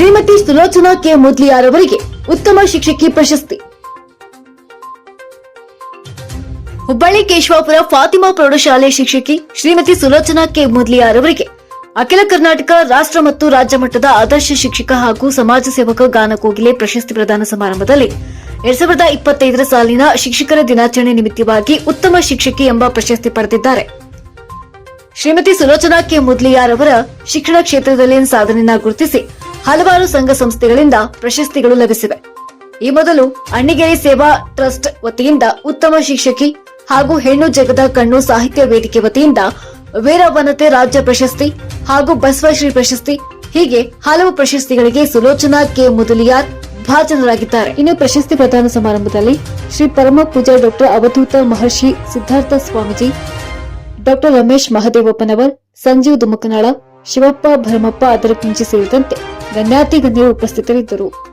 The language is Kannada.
ಶ್ರೀಮತಿ ಸುಲೋಚನಾ ಕೆ ಮುದ್ಲಿಯಾರ್ ಅವರಿಗೆ ಉತ್ತಮ ಶಿಕ್ಷಕಿ ಪ್ರಶಸ್ತಿ. ಹುಬ್ಬಳ್ಳಿ ಕೇಶವಾಪುರ ಫಾತಿಮಾ ಪ್ರೌಢಶಾಲೆ ಶಿಕ್ಷಕಿ ಶ್ರೀಮತಿ ಸುಲೋಚನಾ ಕೆ ಮುದ್ಲಿಯಾರ್ ಅವರಿಗೆ ಅಖಿಲ ಕರ್ನಾಟಕ ರಾಷ್ಟ್ರ ಮತ್ತು ರಾಜ್ಯ ಮಟ್ಟದ ಆದರ್ಶ ಶಿಕ್ಷಕ ಹಾಗೂ ಸಮಾಜ ಸೇವಕ ಗಾನ ಕೋಗಿಲೆ ಪ್ರಶಸ್ತಿ ಪ್ರದಾನ ಸಮಾರಂಭದಲ್ಲಿ ಎರಡ್ ಸಾವಿರದ ಇಪ್ಪತ್ತೈದರ ಸಾಲಿನ ಶಿಕ್ಷಕರ ದಿನಾಚರಣೆ ನಿಮಿತ್ತವಾಗಿ ಉತ್ತಮ ಶಿಕ್ಷಕಿ ಎಂಬ ಪ್ರಶಸ್ತಿ ಪಡೆದಿದ್ದಾರೆ. ಶ್ರೀಮತಿ ಸುಲೋಚನಾ ಕೆ ಮುದ್ಲಿಯಾರ್ ಅವರ ಶಿಕ್ಷಣ ಕ್ಷೇತ್ರದಲ್ಲಿನ ಸಾಧನೆಯನ್ನ ಗುರುತಿಸಿ ಹಲವಾರು ಸಂಘ ಸಂಸ್ಥೆಗಳಿಂದ ಪ್ರಶಸ್ತಿಗಳು ಲಭಿಸಿವೆ. ಈ ಮೊದಲು ಅಣ್ಣಿಗೆರೆ ಸೇವಾ ಟ್ರಸ್ಟ್ ವತಿಯಿಂದ ಉತ್ತಮ ಶಿಕ್ಷಕಿ ಹಾಗೂ ಹೆಣ್ಣು ಜಗದ ಕಣ್ಣು ಸಾಹಿತ್ಯ ವೇದಿಕೆ ವತಿಯಿಂದ ವೀರವನತೆ ರಾಜ್ಯ ಪ್ರಶಸ್ತಿ ಹಾಗೂ ಬಸವಶ್ರೀ ಪ್ರಶಸ್ತಿ, ಹೀಗೆ ಹಲವು ಪ್ರಶಸ್ತಿಗಳಿಗೆ ಸುಲೋಚನಾ ಕೆ. ಮುದುಲಿಯಾರ್ ಭಾಜನರಾಗಿದ್ದಾರೆ. ಇನ್ನು ಪ್ರಶಸ್ತಿ ಪ್ರದಾನ ಸಮಾರಂಭದಲ್ಲಿ ಶ್ರೀ ಪರಮ ಪೂಜಾ ಡಾಕ್ಟರ್ ಅವಧೂತ ಮಹರ್ಷಿ ಸಿದ್ಧಾರ್ಥ ಸ್ವಾಮೀಜಿ, ಡಾಕ್ಟರ್ ರಮೇಶ್ ಮಹದೇವಪ್ಪನವರ್, ಸಂಜೀವ್ ದುಮಕನಾಳ, ಶಿವಪ್ಪ ಭರಮಪ್ಪ ಅದರ ಕುಂಚಿ ಸೇರಿದಂತೆ ಗಣ್ಯಾತಿ ಗಣ್ಯರು ಉಪಸ್ಥಿತರಿದ್ದರು.